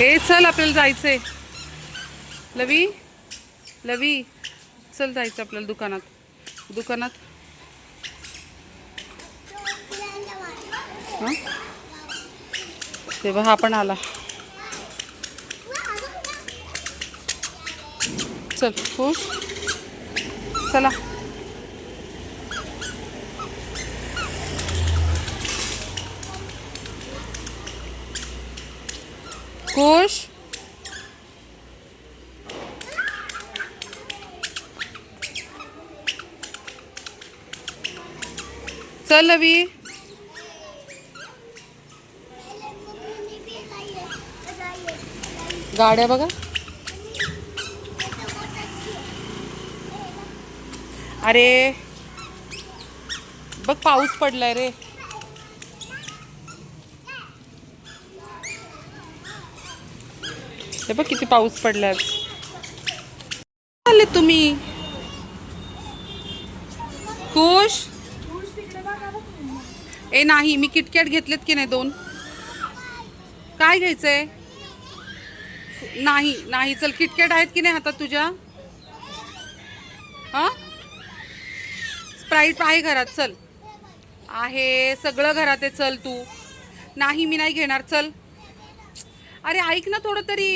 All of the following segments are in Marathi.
ए चल आपल्याला जायचंय. लवी? लवी? चल जायचं आपल्याला दुकानात. दुकानात? हां? तेव्हा हा पण आला. चल हो चला. खुश चल लवी. गाड्या बघा. अरे. बघ पाऊस पडलाय रे. हे बघ किती पाऊस पडलाय. आले तुम्ही. खुश? ए नाही मी किटकॅट घेतलेत की नाही दोन? काय घ्यायचंय? नाही नाही चल किटकॅट आहेत की नाही हातात तुझ्या? हा? स्प्राईट आहे घरात चल. आहे सगळं घरात आहे चल तू. नाही मी नाही घेणार चल. अरे ऐक ना थोडं तरी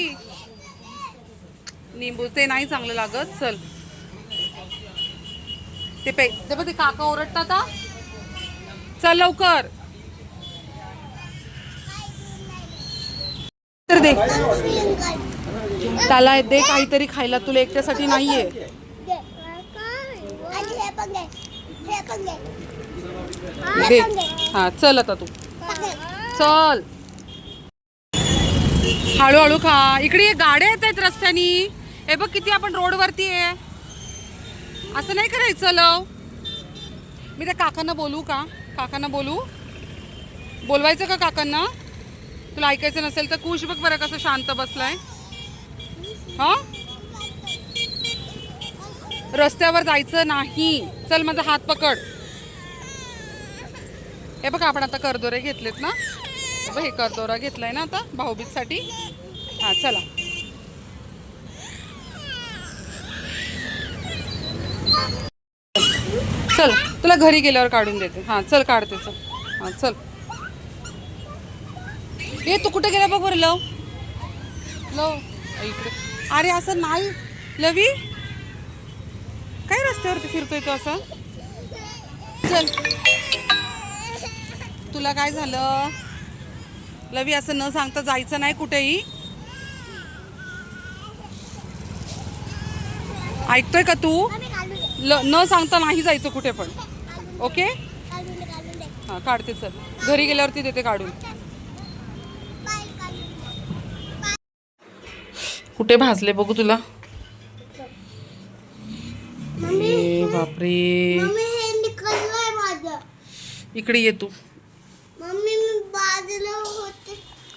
निंबू ते नाही चांगलं लागत. चल. ते पे ते बघ ते काका ओरडतात. चल लवकर. तर दे. त्याला दे काहीतरी खायला. तुला एकट्यासाठी नाहीये. दे हा चल आता तू. चल. हळूहळू खा. इकडे गाड्या येत आहेत रस्त्यानी. हे बघ किती आपण रोडवरती आहे असं नाही करायचं लव. मी त्या काकांना बोलू का? काकांना बोलू? बोलवायचं का काकांना? तुला ऐकायचं नसेल तर कुश बघ बरं कसं शांत बसलाय. हा? रस्त्यावर जायचं नाही. चल माझा हात पकड. हे बघ आपण आता करदोरे घेतलेत ना? हे बघ, हे करदोरा घेतलाय ना आता भाऊबीजसाठी. हा चला. चल तुला घरी गेल्यावर काढून देते. हा चल काढते चल. हा चल. ए तू कुठे गेला बघ बरं लव? लव इकडे. अरे असं नाही. लवी? काय रस्त्यावरती फिरतोय तो असं? चल. तुला काय झालं? लवी असं न सांगता जायचं नाही कुठेही. ऐकतोय का तू? ल न सांगता नाही जायचं कुठे पण. ओके? हां काढते चल. घरी गेल्यावरती देते काढून. कुठे भाजले बघू तुला? बापरे. इकडे ये तू मम्मी मी बाजूला होते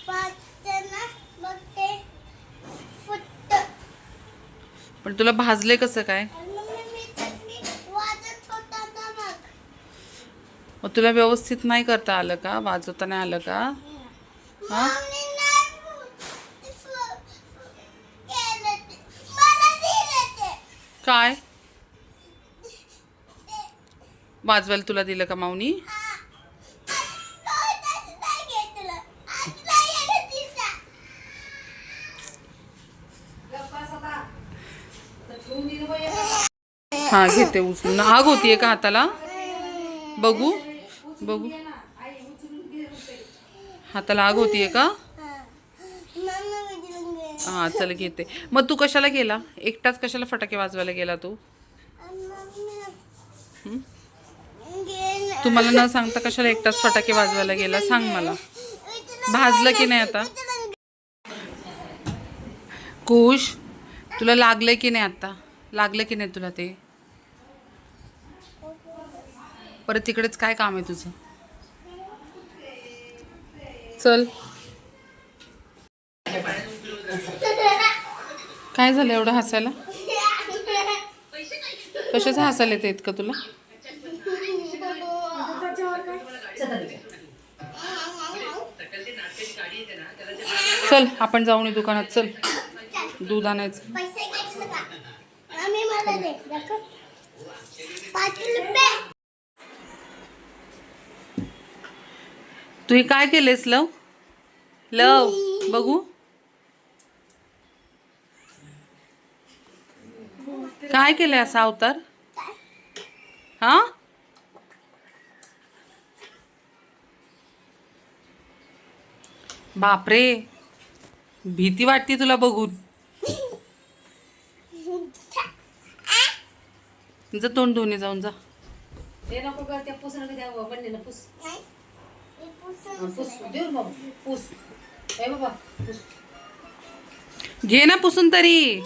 वाचताना मग ते फुटत पण तुला भाजले कसं काय? मग तुला व्यवस्थित नाही करता आलं का? वाजवता नाही आलं का? हा? काय? वाजवायला तुला दिलं का माऊनी? हा घेते उचलून. आग होतीये का हाताला. बघू. बघू. हाताला आग होतीये का हा. चल घेते. मग तू कशाला गेला? एकटाच कशाला फटाके वाजवायला गेला तू? तुम्हाला तू मला न सांगता कशाला एकटाच फटाके वाजवायला गेला? सांग मला. भाजलं की नाही आता? कुश तुला लागलं की नाही आत्ता लागलं की नाही तुला ते? परत तिकडेच काय काम आहे तुझं? चल. काय झालं एवढं हसायला? कशाचं हसायला येते इतकं तुला? चल आपण जाऊन दुकानात. चल. दूध आणायचं. आम्ही मला दे दाखव. पाच रुपये तू हे काय केलेस लव? लव बघू. काय केलंय असा अवतार? हा? बापरे. भीती वाटते तुला बघून. जा तोंड धुणे जाऊन जा. ते नको त्या पुसणं बंडीनं पुस. पुस. देऊ बाबा पुस. ए बाबा पुस. घे ना पुसून तरी.